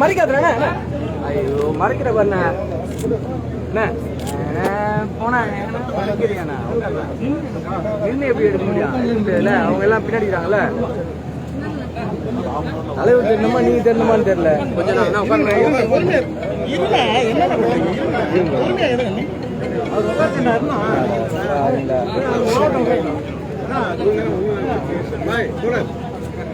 மறைக்காதுண்ணே ஐயோ மறைக்கிற பண்ண என்ன போனா மறைக்கிறியாண்ணா நின்று எப்படி எடுக்க முடியும் இல்ல அவங்க எல்லாம் பின்னாடி இருக்காங்கல்ல தலைவர் தெரியணுமா நீங்க தெரியணுமான்னு தெரியல கொஞ்சம் நான் உட்காந்து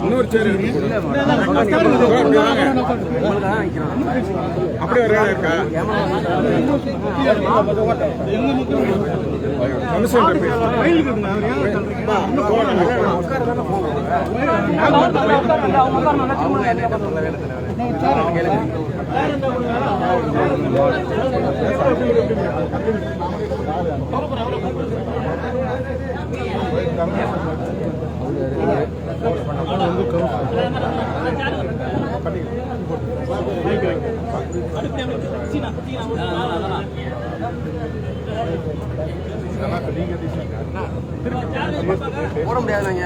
இன்னொரு சேர் அப்படியே இருக்கா கமிஷன் போட முடியாதுங்க.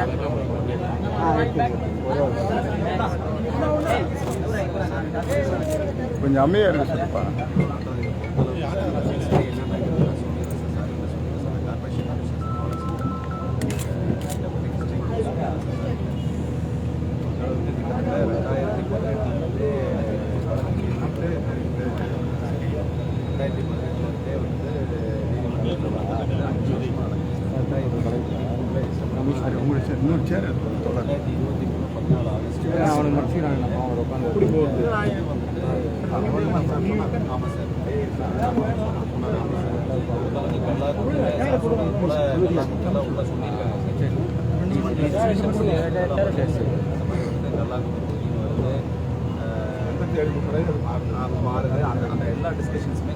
கொஞ்சம் அம்மையாக இருக்கு சொல்லுப்பா அவனுக்கு மறைச்சிக்கிறாங்க அவங்க உட்காந்து அந்த எல்லா டிஸ்கஷன்ஸுமே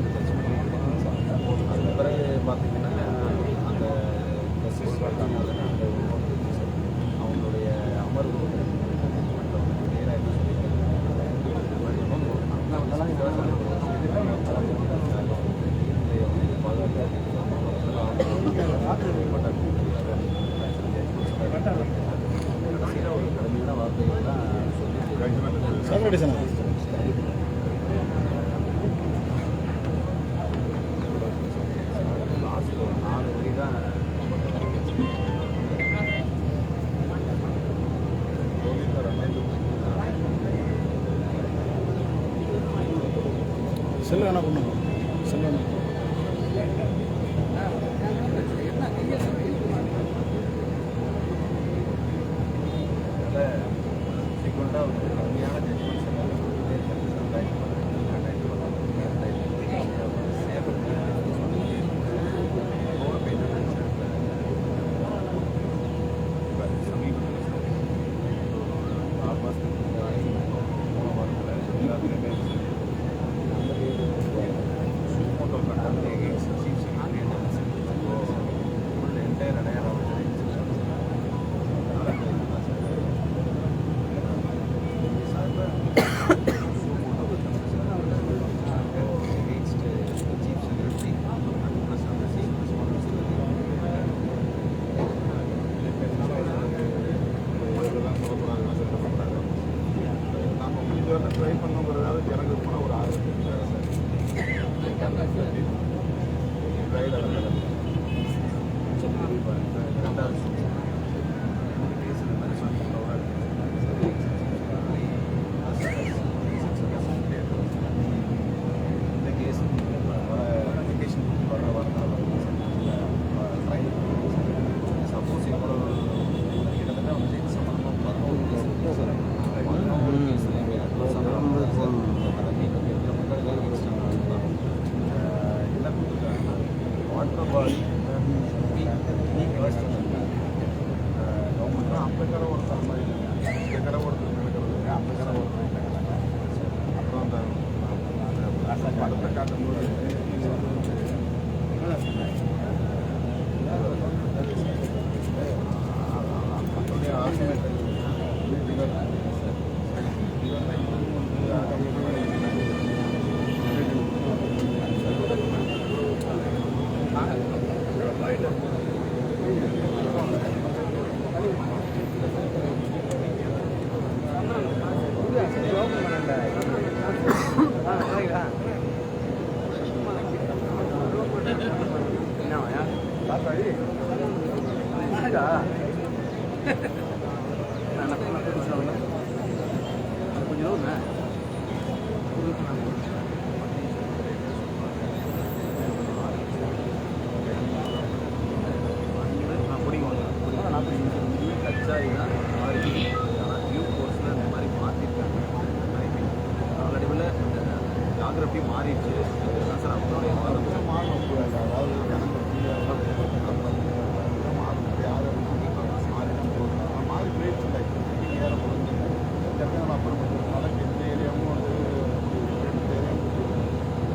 செல்லு என்ன பண்ணுங்க? செல்லு என்ன جدول ده وتعمل يعني இருக்கா நான் நான் கூப்பிட்டு சொல்லுங்க கொஞ்சம் ரோடுண்ணே கச்சாரி தான் இந்த மாதிரி ஆனால் நியூ கோர்ஸில் இந்த மாதிரி மாற்றிருக்காங்க நாளடைவில் இந்த ஜாகிரபி மாறிடுச்சு அதுதான் சார் அவங்களுடைய வாதம் சார் மாறணும் அதாவது எனக்கு மாறி போயிடுச்சு ஏற முடிஞ்சு டக்குனு அப்புறம் நாளைக்கு எந்த ஏரியாவும் வந்து ரெண்டு ஏரியாவும்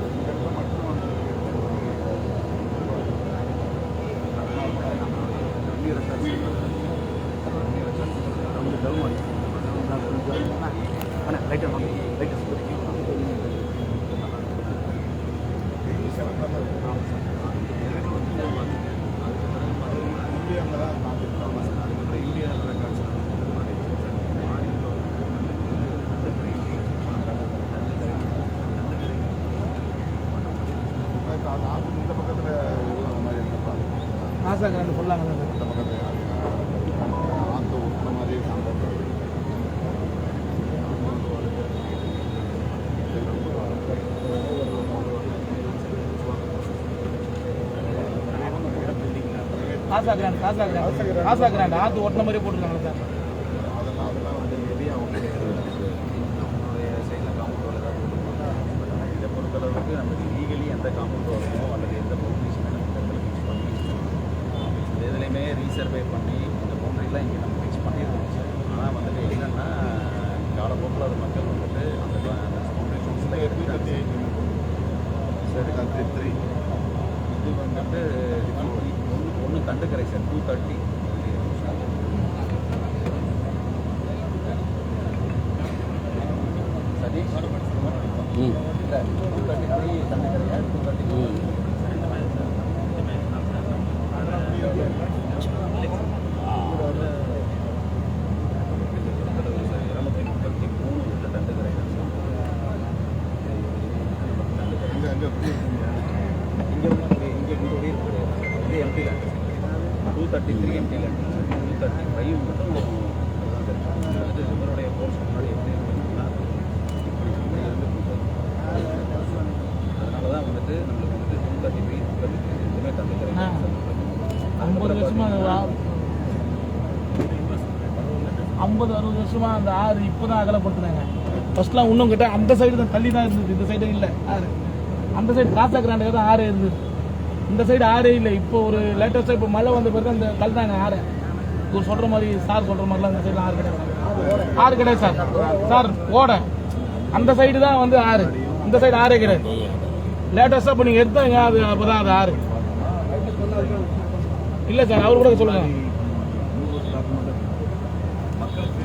இந்த இடத்துல மட்டும் வந்து அண்ணா லைட்டாக வாங்க லைட்டாக இந்தியாவில் தான் பார்த்துருக்காங்க இப்போ அந்த ஆஃபீஸ் இந்த பக்கத்தில் அந்த மாதிரி இருக்கப்பா ஆசா கிராண்டு ஃபுல்லாக இந்த பக்கத்தில் ஆற்று ஊற்றுன மாதிரி சாப்பிட்றது Casa Grand Casa Grand Casa Grand ஆத்து ஓட்டின மாதிரி போட்டுருக்காங்க சார். பொறுத்தளவுக்கு நமக்கு லீகலி எந்த காம்பவுண்ட் வரணுமோ அல்லது எந்த பவுண்டரிஸுமே நம்ம இந்த இடத்துல ஃபிக்ஸ் பண்ணி இந்த இதுலையுமே ரீசர்வே பண்ணி இந்த பவுண்டரிலாம் இங்கே நம்ம ஃபிக்ஸ் பண்ணியிருக்கோம் சார் ஆனால் வந்துட்டு என்னென்னா காலப்போக்கில் அது மக்கள் வந்துட்டு அந்த பவுண்டரி ஃபிக்ஸில் எடுத்துட்டாங்க சரி இது வந்துட்டு ஒன்று கண்டுக்கரை சார் டூ தேர்ட்டி சதீஷ் இல்லை டூ தேர்ட்டி த்ரீ கண்டுக்கரையா டூ தேர்ட்டி இருநூத்தி முப்பத்தி மூணு உள்ள தண்டுக்கரை அங்கே அங்கே எப்படி இருக்கீங்க இங்கே வந்து இங்கே இந்த ஒரே கிடையாது இது empty land two thirty three empty two thirty five மட்டும் இவருடைய கோர்ஸ் முன்னாடி எப்படி இருக்குன்னா இப்படி இப்படி இருந்து அதனால தான் வந்துட்டு நம்மளுக்கு வந்து two thirty three two thirty three ரெண்டுமே தந்துக்கிறேன் ஐம்பது வருஷமா அது வா- ஐம்பது அறுபது வருஷமா அந்த ஆறு இப்போதான் அகலப்படுத்துனாங்க. ஃபர்ஸ்ட்லாம் இன்னும் கிட்ட அந்த சைடு தான் தள்ளி தான் இருந்தது. இந்த சைடு இல்லை. ஆறு. அந்த சைடு காசா கிராண்டுக்கு தான் ஆறு இருந்தது. இந்த சைடு ஆறே இல்லை. இப்போ ஒரு லேட்டஸ்ட்டாக இப்போ மழை வந்த பிறகு அந்த தள்ளிட்டாங்க ஆறு இவர் சொல்கிற மாதிரி சார் சொல்கிற மாதிரிலாம் இந்த சைடில் ஆறு கிடையாது. ஆறு கிடையாது சார் சார் ஓட. அந்த சைடு தான் வந்து ஆறு. இந்த சைடு ஆறே கிடையாது. லேட்டஸ்ட்டாக இப்போ நீங்கள் எடுத்தாங்க அது அப்போ தான் அது ஆறு. இல்லை சார் அவர் கூட சொல்லுங்க. மக்களுக்கு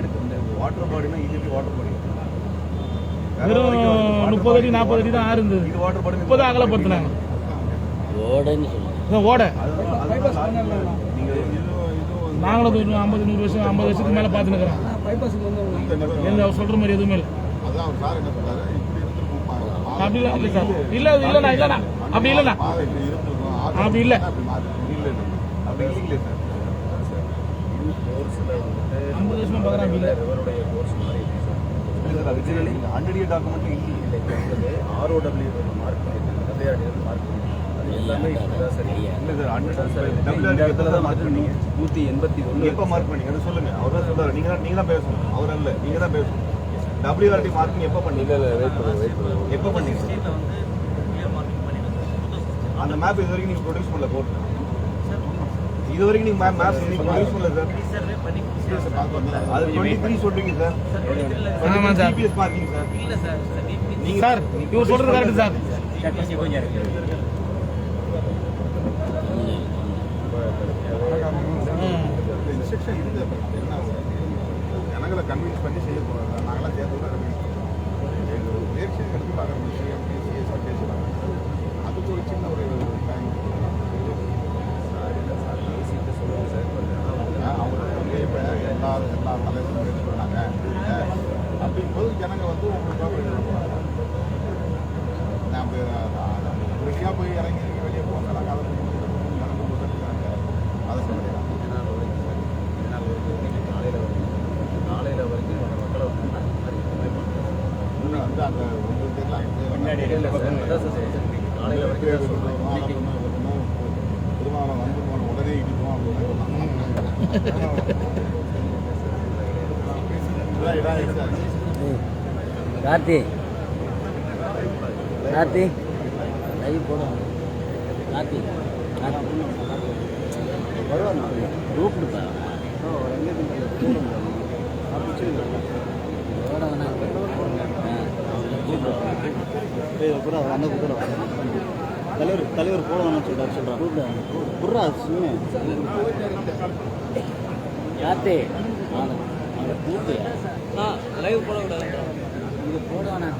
எடுக்க வாட்டர் பாடினா இது வாட்டர் பாடி வெறும் முப்பது அடி நாற்பது அடி தான் இருந்தது பாடி இப்போதான் அகலப்படுத்தினாங்க ஓட. நாங்களும் ஐம்பது நூறு வருஷம் ஐம்பது வருஷத்துக்கு மேலே வந்து எந்த சொல்ற மாதிரி எதுவுமே இல்லை. அப்படி இல்லை இல்லை சார். இல்லை அது இல்லைண்ணா இல்லைண்ணா. அப்படி இல்லைண்ணா. இல்லை. இல்லை. இல்லை ஐம்பது வருஷமா பார்க்குறேன் அப்படி இல்லை. ஒரிஜினலி இயர் டாக்குமெண்ட் இல்லை இல்லை ஆர்ஓடபிள்யூ மார்க் பண்ணியிருக்காங்க மார்க் அது எல்லாமே சரி. இல்லை சார் ஹண்ட்ரட் இடத்துல தான் மார்க் பண்ணீங்க. நூற்றி எண்பத்தி ஒன்று எப்போ மார்க் பண்ணீங்க? அதை சொல்லுங்க. அவர் தான் சொல்றாரு. நீங்க தான் நீங்க தான் பேசணும். அவர் அல்ல. நீங்க தான் பேசணும். டபிள்யூஆர்டி மார்க்கிங் எப்போ பண்ணீங்க? இல்ல வெயிட் பண்ணுங்க வெயிட் பண்ணுங்க. எப்போ பண்ணீங்க? அந்த மேப் இது வரைக்கும் நீங்க ப்ரொடியூஸ் பண்ணல கோர்ட் இது வரைக்கும் நீங்க மேப் மேப் நீங்க ப்ரொடியூஸ் பண்ணல சார் அது டுவெண்ட்டி த்ரீ சொல்றீங்க சார் ஆமா சார். ஜிபிஎஸ் மார்க்கிங் சார் நீங்க சார் இவர் சொல்றது கரெக்ட் சார் ம். இன்ஸ்ட்ரக்ஷன் இருக்கு என்ன ஜனங்களை கன்வின்ஸ் பண்ணி செய்ய போகிறாங்க நாங்களாம் சேர்த்து தான் எங்கள் முயற்சி எடுத்து பார்க்குற விஷயம் சிஎஸ்ஆர் பேசுகிறாங்க அதுக்கு ஒரு சின்ன ஒரு டைம் அவங்க வந்து இப்போ எல்லா எல்லா தலைவரும் முயற்சி பண்ணாங்க அப்படிங்கும்போது ஜனங்க வந்து உங்களுக்கு நம்ம ஃப்ரீயாக போய் இறங்கி இறங்கி வெளியே போகலாம் அதை கணக்கு போட்டுருக்காங்க அதை சொல்லுங்கள் காலையில் வரைக்கும் காலையில் வரைக்கும் மக்களை வந்து நான் வந்து அந்த உங்களுக்கு தெரியல முன்னாடி காலையில் வரைக்கும் திருமாவளம் வந்து போன உடனே இடிப்போம் அப்படின்னு கார்த்தி. கார்த்தி. லைவ் போடும் கார்த்தி. கூப்பிடுப்பா தலைவர் தலைவர் போட சொல்றாரு சொல்றான் புர்ரா சும்மா கார்த்தி. அவனை கூப்பிட்டு லைவ் போடக்கூடாது இது போட வேணாம்